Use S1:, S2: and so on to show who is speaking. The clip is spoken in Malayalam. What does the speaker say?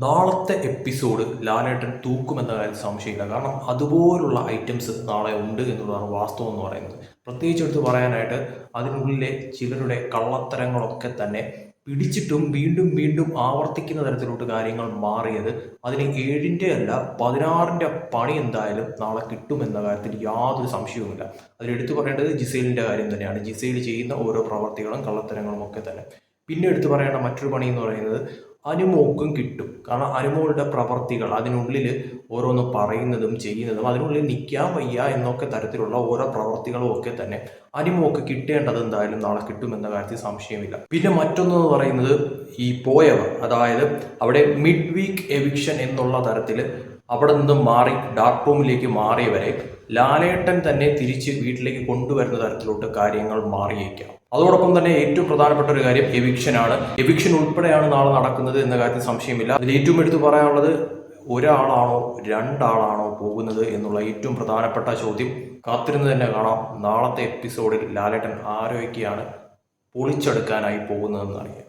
S1: നാളത്തെ എപ്പിസോഡ് ലാലേട്ടൻ തൂക്കുമെന്ന കാര്യം സംശയമില്ല. കാരണം അതുപോലുള്ള ഐറ്റംസ് നാളെ ഉണ്ട് എന്നുള്ളതാണ് വാസ്തവം എന്ന് പറയുന്നത്. പ്രത്യേകിച്ച് എടുത്ത് പറയാനായിട്ട് അതിനുള്ളിലെ ചിലരുടെ കള്ളത്തരങ്ങളൊക്കെ തന്നെ പിടിച്ചിട്ടും വീണ്ടും വീണ്ടും ആവർത്തിക്കുന്ന തരത്തിലോട്ട് കാര്യങ്ങൾ മാറിയത് അതിന് ഏഴിന്റെ അല്ല പതിനാറിന്റെ പണി എന്തായാലും നാളെ കിട്ടുമെന്ന കാര്യത്തിൽ യാതൊരു സംശയവുമില്ല. അതിലെടുത്തു പറയേണ്ടത് ജിസൈലിന്റെ കാര്യം തന്നെയാണ്. ജിസൈൽ ചെയ്യുന്ന ഓരോ പ്രവർത്തികളും കള്ളത്തരങ്ങളും ഒക്കെ തന്നെ. പിന്നെ എടുത്തു പറയേണ്ട മറ്റൊരു പണി എന്ന് പറയുന്നത് അനുമോക്കും കിട്ടും. കാരണം അനുമോളുടെ പ്രവർത്തികൾ അതിനുള്ളിൽ ഓരോന്ന് പറയുന്നതും ചെയ്യുന്നതും അതിനുള്ളിൽ നിൽക്കാൻ വയ്യ എന്നൊക്കെ തരത്തിലുള്ള ഓരോ പ്രവർത്തികളും ഒക്കെ തന്നെ അനുമോക്ക് കിട്ടേണ്ടത് എന്തായാലും നാളെ കിട്ടുമെന്ന കാര്യത്തിൽ സംശയമില്ല. പിന്നെ മറ്റൊന്ന് പറയുന്നത് ഈ പോയവർ അതായത് അവിടെ മിഡ് വീക്ക് എവിക്ഷൻ എന്നുള്ള തരത്തിൽ അവിടെ നിന്ന് മാറി ഡാർക്ക് റൂമിലേക്ക് മാറിയവരെ ലാലേട്ടൻ തന്നെ തിരിച്ച് വീട്ടിലേക്ക് കൊണ്ടുവരുന്ന തരത്തിലോട്ട് കാര്യങ്ങൾ മാറിയേക്കാം. അതോടൊപ്പം തന്നെ ഏറ്റവും പ്രധാനപ്പെട്ട ഒരു കാര്യം എവിക്ഷനാണ്. എവിക്ഷൻ ഉൾപ്പെടെയാണ് നാളെ നടക്കുന്നത്. എന്ന കാര്യത്തിൽ സംശയമില്ല. അതിൽ ഏറ്റവും എടുത്തു പറയാനുള്ളത് ഒരാളാണോ രണ്ടാളാണോ പോകുന്നത് എന്നുള്ള ഏറ്റവും പ്രധാനപ്പെട്ട ചോദ്യം കാത്തിരുന്ന് തന്നെ കാണാം. നാളത്തെ എപ്പിസോഡിൽ ലാലേട്ടൻ ആരോഗ്യമാണ് പൊളിച്ചെടുക്കാനായി പോകുന്നതെന്ന് അറിയാം.